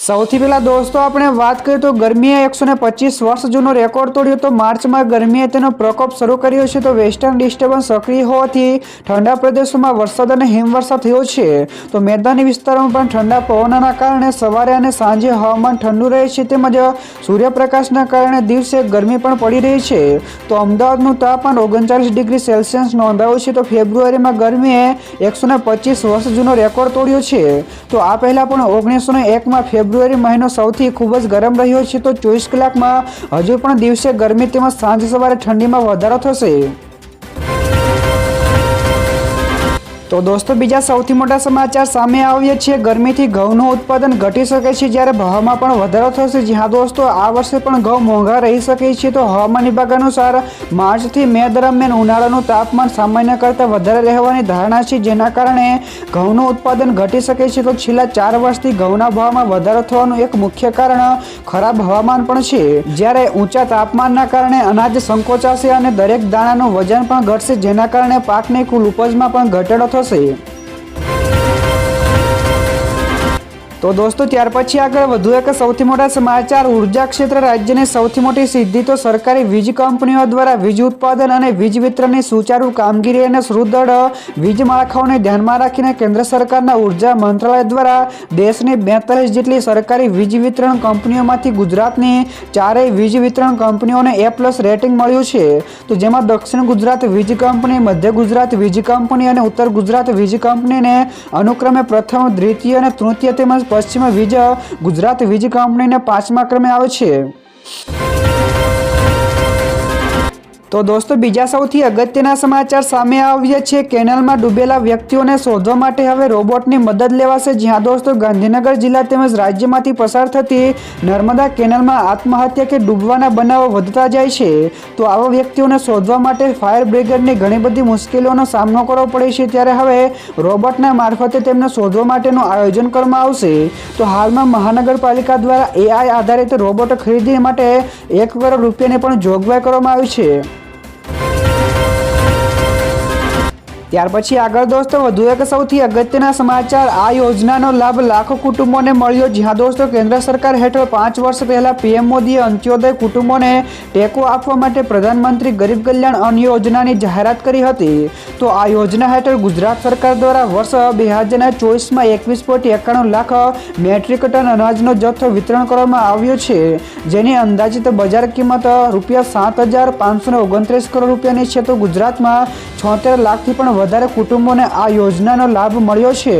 સૌથી પહેલાં દોસ્તો, આપણે વાત કરીએ તો ગરમીએ એકસો ને પચીસ વર્ષ જૂનો રેકોર્ડ તોડ્યો તો માર્ચમાં ગરમીએ તેનો પ્રકોપ શરૂ કર્યો છે. તો વેસ્ટર્ન ડિસ્ટર્બન્સ સક્રિય હોવાથી ઠંડા પ્રદેશોમાં વરસાદ અને હિમવર્ષા થયો છે. તો મેદાની વિસ્તારોમાં પણ ઠંડા પવનના કારણે સવારે અને સાંજે હવામાન ઠંડુ રહે છે તેમજ સૂર્યપ્રકાશના કારણે દિવસે ગરમી પણ પડી રહી છે. તો અમદાવાદનું તાપમાન ઓગણચાલીસ ડિગ્રી સેલ્સિયસ નોંધાયું છે. તો ફેબ્રુઆરીમાં ગરમીએ એકસો ને પચીસ વર્ષ જૂનો રેકોર્ડ તોડ્યો છે. તો આ પહેલાં પણ ઓગણીસો ને એકમાં ફેબ્રુઆરી મહિનો સૌથી ખૂબ જ ગરમ રહ્યો છે, તો ચોવીસ કલાકમાં હજુ પણ દિવસે ગરમી તેમજ સાંજ સવારે ઠંડીમાં વધારો થશે. તો દોસ્તો, બીજા સૌથી મોટા સમાચાર સામે આવ્યા છે ગરમીથી ઘઉંનું ઉત્પાદન ઘટી શકે છે, જ્યારે ભાવમાં પણ વધારો થશે. જ્યાં દોસ્તો, આ વર્ષે પણ ઘઉં મોંઘા રહી શકે છે. તો હવામાન વિભાગ અનુસાર માર્ચથી મે દરમિયાન ઉનાળાનું તાપમાન સામાન્ય કરતાં વધારે રહેવાની ધારણા છે, જેના કારણે ઘઉંનું ઉત્પાદન ઘટી શકે છે. તો છેલ્લા ચાર વર્ષથી ઘઉંના ભાવમાં વધારો થવાનું એક મુખ્ય કારણ ખરાબ હવામાન પણ છે. જ્યારે ઊંચા તાપમાનના કારણે અનાજ સંકોચાશે અને દરેક દાણાનું વજન પણ ઘટશે, જેના કારણે પાકની કુલ ઉપજમાં પણ ઘટાડો થશે 不 તો દોસ્તો, ત્યાર પછી આગળ વધુ એક સૌથી મોટા સમાચાર. ઊર્જા ક્ષેત્ર રાજ્યની સૌથી મોટી સિદ્ધિ તો સરકારી વીજ કંપનીઓ દ્વારા વીજ ઉત્પાદન અને વીજ વિતરણની સુચારુ કામગીરી અને સુદૃઢ વીજ માળખાઓને ધ્યાનમાં રાખીને કેન્દ્ર સરકારના ઊર્જા મંત્રાલય દ્વારા દેશની બેતાલીસ જેટલી સરકારી વીજ વિતરણ કંપનીઓમાંથી ગુજરાતની ચારેય વીજ વિતરણ કંપનીઓને એ પ્લસ રેટિંગ મળ્યું છે. તો જેમાં દક્ષિણ ગુજરાત વીજ કંપની, મધ્ય ગુજરાત વીજ કંપની અને ઉત્તર ગુજરાત વીજ કંપનીને અનુક્રમે પ્રથમ, દ્વિતીય અને તૃતીય તેમજ પશ્ચિમ વીજ ગુજરાત વીજ કંપનીને પાંચમા ક્રમે આવે છે. તો દોસ્તો, બીજા સૌથી અગત્યના સમાચાર સામે આવ્યા છે. કેનાલમાં ડૂબેલા વ્યક્તિઓને શોધવા માટે હવે રોબોટની મદદ લેવાશે. જ્યાં દોસ્તો, ગાંધીનગર જિલ્લા તેમજ રાજ્યમાંથી પસાર થતી નર્મદા કેનાલમાં આત્મહત્યા કે ડૂબવાના બનાવો વધતા જાય છે. તો આવા વ્યક્તિઓને શોધવા માટે ફાયર બ્રિગેડની ઘણી બધી મુશ્કેલીઓનો સામનો કરવો પડે છે. ત્યારે હવે રોબોટના મારફતે તેમને શોધવા માટેનું આયોજન કરવામાં આવશે. તો હાલમાં મહાનગરપાલિકા દ્વારા એઆઈ આધારિત રોબોટ ખરીદી માટે એક કરોડ રૂપિયાની પણ જોગવાઈ કરવામાં આવી છે. ત્યાર પછી આગળ દોસ્તો, વધુ એક સૌથી અગત્યના સમાચાર. આ યોજનાનો લાભ લાખો કુટુંબોને મળ્યો. જ્યાં દોસ્તો, કેન્દ્ર સરકાર હેઠળ પાંચ વર્ષ પહેલાં પીએમ મોદીએ અંત્યોદય કુટુંબોને ટેકો આપવા માટે પ્રધાનમંત્રી ગરીબ કલ્યાણ અન્ન યોજનાની જાહેરાત કરી હતી. તો આ યોજના હેઠળ ગુજરાત સરકાર દ્વારા વર્ષ બે હજાર ચોવીસમાં એકવીસ પોઈન્ટ એકાણું લાખ મેટ્રિક ટન અનાજનો જથ્થો વિતરણ કરવામાં આવ્યો છે. જેની અંદાજિત બજાર કિંમત રૂપિયા સાત હજાર પાંચસો ઓગણત્રીસ કરોડ રૂપિયાની છે. તો ગુજરાતમાં છોતેર લાખથી પણ વધારે કુટુંબોને આ યોજનાનો લાભ મળ્યો છે.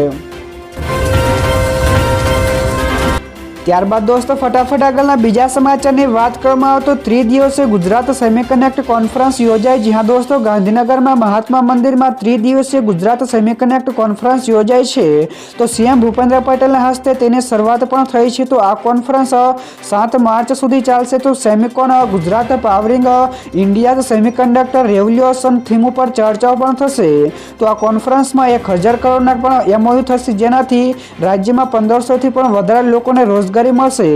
ત્યારબાદ દોસ્તો, ફટાફટ આગળના બીજા સમાચારની વાત કરવામાં આવે તો ત્રિદિવસીય ગુજરાત સેમિકનેક્ટ કોન્ફરન્સ યોજાઈ જ્યાં દોસ્તો ગાંધીનગરમાં મહાત્મા મંદિરમાં ત્રિદિવસીય ગુજરાત સેમિકનેક્ટ કોન્ફરન્સ યોજાઈ છે. તો સીએમ ભૂપેન્દ્ર પટેલના હસ્તે તેની શરૂઆત પણ થઈ છે. તો આ કોન્ફરન્સ સાત માર્ચ સુધી ચાલશે. તો Semicon Gujarat powering India semiconductor revolution theme ઉપર ચર્ચાઓ પણ થશે. તો આ કોન્ફરન્સમાં એક હજાર કરોડના પણ એમઓયુ થશે. જેનાથી રાજ્યમાં પંદરસોથી પણ વધારે લોકોને રોજગારી મળશે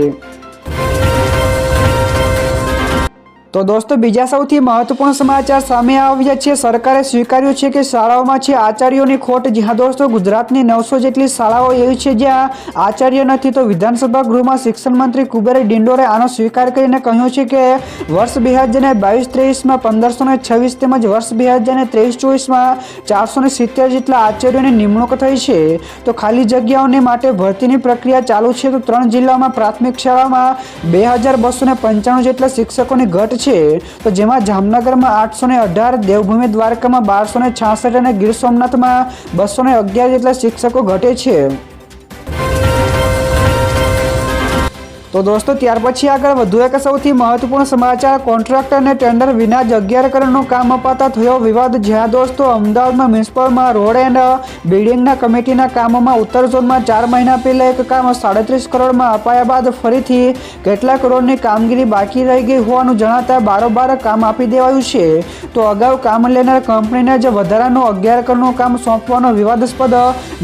તો દોસ્તો, બીજા સૌથી મહત્વપૂર્ણ સમાચાર સામે આવ્યા છે. સરકારે સ્વીકાર્યું છે કે શાળાઓમાં છે આચાર્યોની ખોટ. જ્યાં દોસ્તો, ગુજરાતની નવસો જેટલી શાળાઓ એવી છે જ્યાં આચાર્ય નથી. તો વિધાનસભા ગૃહમાં શિક્ષણ મંત્રી કુબેર ડિંડોરે આનો સ્વીકાર કરીને કહ્યું છે કે વર્ષ બે હજાર બાવીસ ત્રેવીસમાં પંદરસો ને છવ્વીસ તેમજ વર્ષ બે હજાર ત્રેવીસ ચોવીસમાં ચારસો ને સિત્તેર જેટલા આચાર્યોની નિમણૂક થઈ છે. તો ખાલી જગ્યાઓને માટે ભરતીની પ્રક્રિયા ચાલુ છે. તો ત્રણ જિલ્લામાં પ્રાથમિક શાળામાં બે હજાર બસો પંચાણું જેટલા શિક્ષકોની ઘટ છે, તો જેમાં જામનગરમાં આઠસો ને અઢાર, દેવભૂમિ દ્વારકામાં બારસો ને છાસઠ અને ગીર સોમનાથમાં બસો ને અગિયાર જેટલા શિક્ષકો ઘટે છે. તો દોસ્તો, ત્યાર પછી આગળ વધુ એક સૌથી મહત્વપૂર્ણ સમાચાર કોન્ટ્રાક્ટર અને ટેન્ડર વિના જ અગિયાર કામ અપાતા થયો વિવાદ, જ્યાં દોસ્તો અમદાવાદમાં મ્યુનિસિપલમાં રોડ એન્ડ બિલ્ડિંગના કમિટીના કામોમાં ઉત્તર ઝોનમાં ચાર મહિના પહેલાં એક કામ સાડત્રીસ કરોડમાં અપાયા બાદ ફરીથી કેટલાક કરોડની કામગીરી બાકી રહી ગઈ હોવાનું જણાતા બારોબાર કામ આપી દેવાયું છે. તો અગાઉ કામ લેનાર કંપનીને જ વધારાનું અગિયાર કરોડનું કામ સોંપવાનો વિવાદાસ્પદ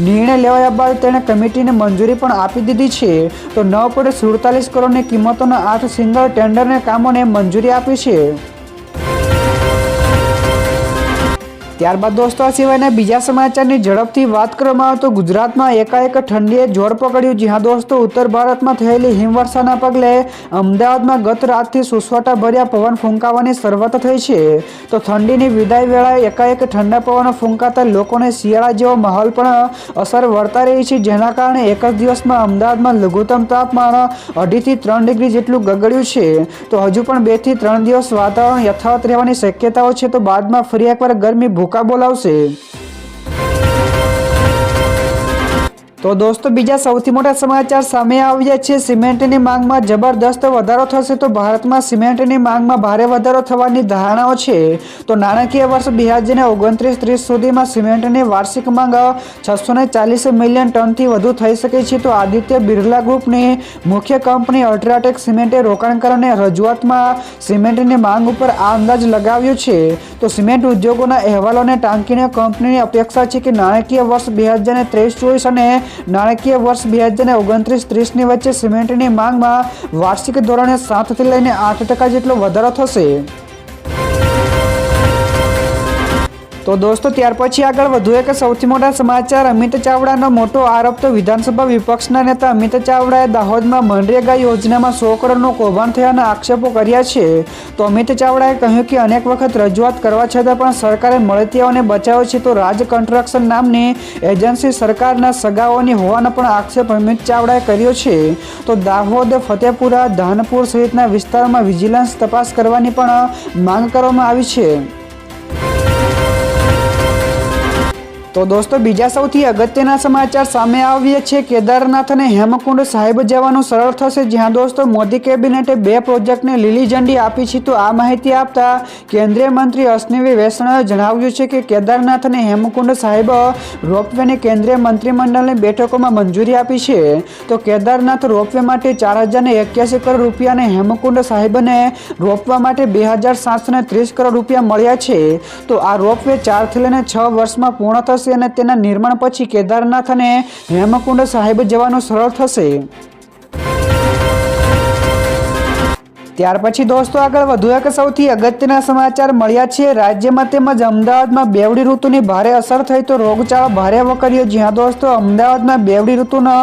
નિર્ણય લેવાયા બાદ તેણે કમિટીને મંજૂરી પણ આપી દીધી છે. તો નવ પોઈન્ટ સુડતાલીસ કરોડની કિંમતોના આઠ સિંગલ ટેન્ડરને કામોને મંજૂરી આપી છે. ત્યારબાદ દોસ્તો, આ સિવાયના બીજા સમાચારની ઝડપથી વાત કરવામાં આવે તો ગુજરાતમાં એકાએક ઠંડીએ જોર પકડ્યું. જ્યાં દોસ્તો, ઉત્તર ભારતમાં થયેલી હિમવર્ષાના પગલે અમદાવાદમાં ગત રાતથી સુસવાટા ભર્યા પવન ફૂંકાવાની શરૂઆત થઈ છે. તો ઠંડીની વિદાય વેળાએ એકાએક ઠંડા પવન ફૂંકાતા લોકોને શિયાળા જેવો માહોલ પણ અસર વર્તા રહી છે, જેના કારણે એક જ દિવસમાં અમદાવાદમાં લઘુત્તમ તાપમાન અઢીથી ત્રણ ડિગ્રી જેટલું ગગડ્યું છે. તો હજુ પણ બેથી ત્રણ દિવસ વાતાવરણ યથાવત રહેવાની શક્યતાઓ છે. તો બાદમાં ફરી એકવાર ગરમી ભૂકા બોલાવશે. તો દોસ્તો, બીજા સૌથી મોટા સમાચાર સામે આવ્યા છે. સિમેન્ટની માંગમાં જબરદસ્ત વધારો થશે તો ભારતમાં સિમેન્ટની માંગમાં ભારે વધારો થવાની ધારણાઓ છે. તો નાણાકીય વર્ષ બે હજારને ઓગણત્રીસ ત્રીસ સુધીમાં સિમેન્ટની વાર્ષિક માંગ છસો ચાલીસ મિલિયન ટનથી વધુ થઈ શકે છે. તો આદિત્ય બિરલા ગ્રુપની મુખ્ય કંપની અલ્ટ્રાટેક સિમેન્ટે રોકાણકારોને રજૂઆતમાં સિમેન્ટની માંગ ઉપર આ અંદાજ લગાવ્યો છે. તો સિમેન્ટ ઉદ્યોગોના અહેવાલોને ટાંકીને કંપનીની અપેક્ષા છે કે નાણાકીય વર્ષ બે હજારને ત્રેવીસ ચોવીસ અને નાણાકીય વર્ષ બે હજાર ઓગણત્રીસ ત્રીસની વચ્ચે સિમેન્ટની માંગમાં વાર્ષિક ધોરણે સાતથી લઈને આઠ ટકા જેટલો વધારો થશે. તો દોસ્તો, ત્યાર પછી આગળ વધુ એક સૌથી મોટા સમાચાર. અમિત ચાવડાનો મોટો આરોપ તો વિધાનસભા વિપક્ષના નેતા અમિત ચાવડાએ દાહોદમાં મનરેગા યોજનામાં સો કરોડનું કૌભાંડ થયાના આક્ષેપો કર્યા છે. તો અમિત ચાવડાએ કહ્યું કે અનેક વખત રજૂઆત કરવા છતાં પણ સરકારે મળતિયાઓને બચાવ્યો છે, તો રાજ કન્સ્ટ્રક્શન નામની એજન્સી સરકારના સગાઓની હોવાનો પણ આક્ષેપ અમિત ચાવડાએ કર્યો છે. તો દાહોદ, ફતેપુરા, ધાનપુર સહિતના વિસ્તારોમાં વિજિલન્સ તપાસ કરવાની પણ માંગ કરવામાં આવી છે. તો દોસ્તો, બીજા સૌથી અગત્યના સમાચાર સામે આવ્યા છે કેદારનાથ અને હેમકુંડ સાહેબ જવાનું સરળ થશે. જ્યાં દોસ્તો, મોદી કેબિનેટે બે પ્રોજેક્ટને લીલી ઝંડી આપી છે. તો આ માહિતી આપતા કેન્દ્રીય મંત્રી અશ્વિની વૈષ્ણવે જણાવ્યું છે કે કેદારનાથ અને હેમકુંડ સાહેબ રોપવેને કેન્દ્રીય મંત્રીમંડળની બેઠકોમાં મંજૂરી આપી છે. તો કેદારનાથ રોપવે માટે ચાર હજારને એક્યાસી કરોડ રૂપિયા અને હેમકુંડ સાહેબને રોપવા માટે બે હજાર સાતસો ત્રીસ કરોડ રૂપિયા મળ્યા છે. તો આ રોપવે ચારથી લઈને છ વર્ષમાં પૂર્ણ થશે. અને તેના નિર્માણ પછી કેદારનાથ અને હેમકુંડ સાહેબ જવાનું સરળ થશે. ત્યાર પછી દોસ્તો આગળ વધુ એક સૌથી અગત્યના સમાચાર મળ્યા છે. રાજ્યમાં તેમજ અમદાવાદમાં બેવડી ઋતુની ભારે અસર થઈ તો રોગચાળો ભારે વકર્યો જ્યાં દોસ્તો અમદાવાદમાં બેવડી ઋતુનો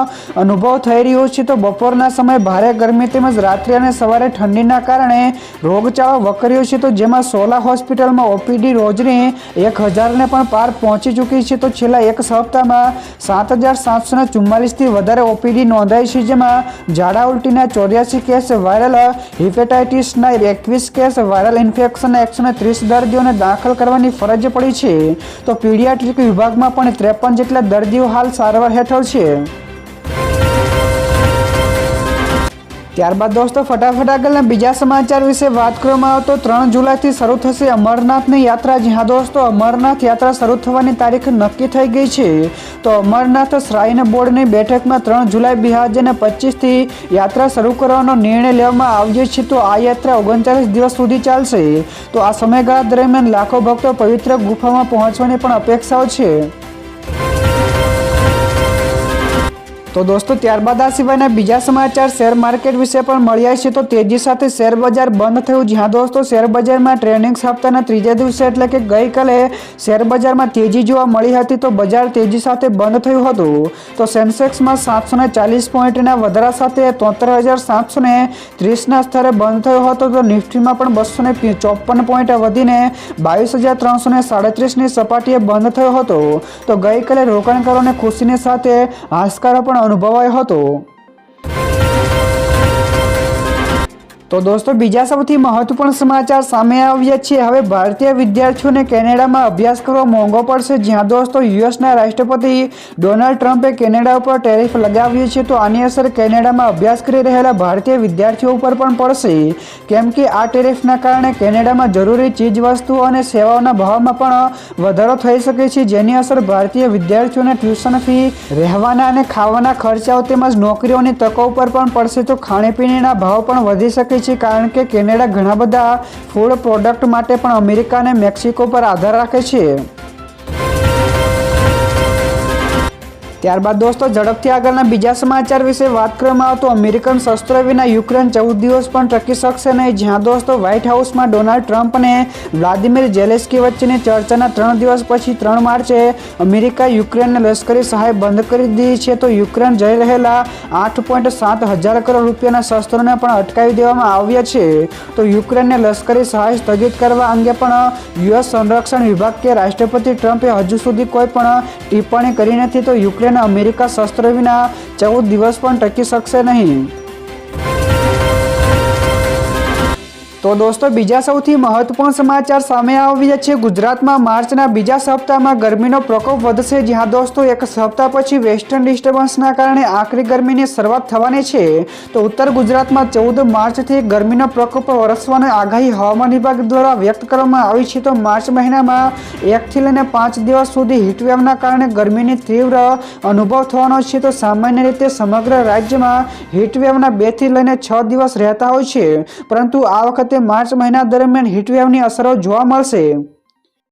અનુભવ થઈ રહ્યો છે તો બપોરના સમયે ભારે ગરમી તેમજ રાત્રે અને સવારે ઠંડીના કારણે રોગચાળો વકર્યો છે. તો જેમાં સોલા હોસ્પિટલમાં ઓપીડી રોજની એક હજારને પણ પાર પહોંચી ચૂકી છે. તો છેલ્લા એક સપ્તાહમાં સાત હજાર સાતસોને ચુમ્માલીસથી વધારે ઓપીડી નોંધાઈ છે. જેમાં ઝાડા ઉલટીના ચોર્યાસી કેસ વાયરલ. હિપેટાઇટિસના એકવીસ કેસ વાયરલ ઇન્ફેક્શનના એકસો ત્રીસ દર્દીઓને દાખલ કરવાની ફરજ પડી છે. તો પીડિયાટ્રિક વિભાગમાં પણ ત્રેપન જેટલા દર્દીઓ હાલ સારવાર હેઠળ છે. ત્યારબાદ દોસ્તો, ફટાફટ આગળના બીજા સમાચાર વિશે વાત કરવામાં આવે તો ત્રણ જુલાઈથી શરૂ થશે અમરનાથની યાત્રા. જ્યાં દોસ્તો, અમરનાથ યાત્રા શરૂ થવાની તારીખ નક્કી થઈ ગઈ છે. તો અમરનાથ શ્રાઇન બોર્ડની બેઠકમાં ત્રણ જુલાઈ બે હજાર પચીસથી યાત્રા શરૂ કરવાનો નિર્ણય લેવામાં આવ્યો છે. તો આ યાત્રા ઓગણચાલીસ દિવસ સુધી ચાલશે. તો આ સમયગાળા દરમિયાન લાખો ભક્તો પવિત્ર ગુફામાં પહોંચવાની પણ અપેક્ષાઓ છે. તો દોસ્તો, ત્યારબાદ આ સિવાયના બીજા સમાચાર શેર માર્કેટ વિશે પણ મળ્યા છે. તો તેજી સાથે શેર બજાર બંધ થયું. જ્યાં દોસ્તો, શેર બજારમાં ટ્રેનિંગ હપ્તાના ત્રીજા દિવસે એટલે કે ગઈકાલે શેર બજારમાં તેજી જોવા મળી હતી. તો બજાર તેજી સાથે બંધ થયું હતું. તો સેન્સેક્સમાં સાતસો ને ચાલીસ પોઈન્ટના વધારા સાથે તોતેર હજાર સાતસો ને ત્રીસના સ્તરે બંધ થયો હતો. તો નિફ્ટીમાં પણ બસો ને ચોપન પોઈન્ટ વધીને બાવીસ હજાર ત્રણસો ને સાડત્રીસની સપાટીએ બંધ થયો હતો. તો ગઈકાલે રોકાણકારોને ખુશીની સાથે હાશકારો પણ અનુભવાયો હતો તો દોસ્તો, બીજા સૌથી મહત્વપૂર્ણ સમાચાર સામે આવ્યા છે. હવે ભારતીય વિદ્યાર્થીઓને કેનેડામાં અભ્યાસ કરવો મોંઘો પડશે. જ્યાં દોસ્તો, યુએસના રાષ્ટ્રપતિ ડોનાલ્ડ ટ્રમ્પે કેનેડા ઉપર ટેરિફ લગાવ્યું છે. તો આની અસર કેનેડામાં અભ્યાસ કરી રહેલા ભારતીય વિદ્યાર્થીઓ ઉપર પણ પડશે. કેમ કે આ ટેરિફના કારણે કેનેડામાં જરૂરી ચીજવસ્તુઓ અને સેવાઓના ભાવમાં પણ વધારો થઈ શકે છે. જેની અસર ભારતીય વિદ્યાર્થીઓને ટ્યુશન ફી, રહેવાના અને ખાવાના ખર્ચાઓ તેમજ નોકરીઓની તકો ઉપર પણ પડશે. તો ખાણીપીણીના ભાવ પણ વધી શકે છે કારણ કે કેનેડા ઘણા બધા ફૂડ પ્રોડક્ટ માટે પણ અમેરિકા અને મેક્સિકો પર આધાર રાખે છે. ત્યારબાદ દોસ્તો, ઝડપથી આગળના બીજા સમાચાર વિશે વાત કરવામાં આવતો અમેરિકન શસ્ત્ર વિના યુક્રેન ચૌદ દિવસ પણ ટકી શકશે નહીં. જ્યાં દોસ્તો વ્હાઇટ હાઉસમાં ડોનાલ્ડ ટ્રમ્પ અને વ્લાદિમીર જેલેસ્કી વચ્ચેની ચર્ચાના ત્રણ દિવસ પછી ત્રણ માર્ચે અમેરિકા યુક્રેનને લશ્કરી સહાય બંધ કરી દીધી છે. તો યુક્રેન જઈ રહેલા આઠ પોઈન્ટ સાત હજાર કરોડ રૂપિયાના શસ્ત્રોને પણ અટકાવી દેવામાં આવ્યા છે. તો યુક્રેનને લશ્કરી સહાય સ્થગિત કરવા અંગે પણ યુએસ સંરક્ષણ વિભાગ કે રાષ્ટ્રપતિ ટ્રમ્પે હજુ સુધી કોઈ પણ ટિપ્પણી કરી નથી. તો યુક્રેન અમેરિકા શસ્ત્ર વિના ચૌદ દિવસ પણ ટકી શકશે નહીં. તો દોસ્તો, બીજા સૌથી મહત્વપૂર્ણ સમાચાર સામે આવ્યા છે. ગુજરાતમાં માર્ચના બીજા સપ્તાહમાં ગરમીનો પ્રકોપ વધશે. જ્યાં દોસ્તો, એક સપ્તાહ પછી વેસ્ટર્ન ડિસ્ટર્બન્સના કારણે આકરી ગરમીની શરૂઆત થવાની છે. તો ઉત્તર ગુજરાતમાં ચૌદ માર્ચથી ગરમીનો પ્રકોપ વરસવાની આગાહી હવામાન વિભાગ દ્વારા વ્યક્ત કરવામાં આવી છે. તો માર્ચ મહિનામાં એકથી લઈને પાંચ દિવસ સુધી હીટવેવના કારણે ગરમીની તીવ્ર અનુભવ થવાનો છે. તો સામાન્ય રીતે સમગ્ર રાજ્યમાં હીટવેવના બેથી લઈને છ દિવસ રહેતા હોય છે. પરંતુ આ વખતે માર્ચ મહિના દરમિયાન હીટવેવની અસરો જોવા મળશે.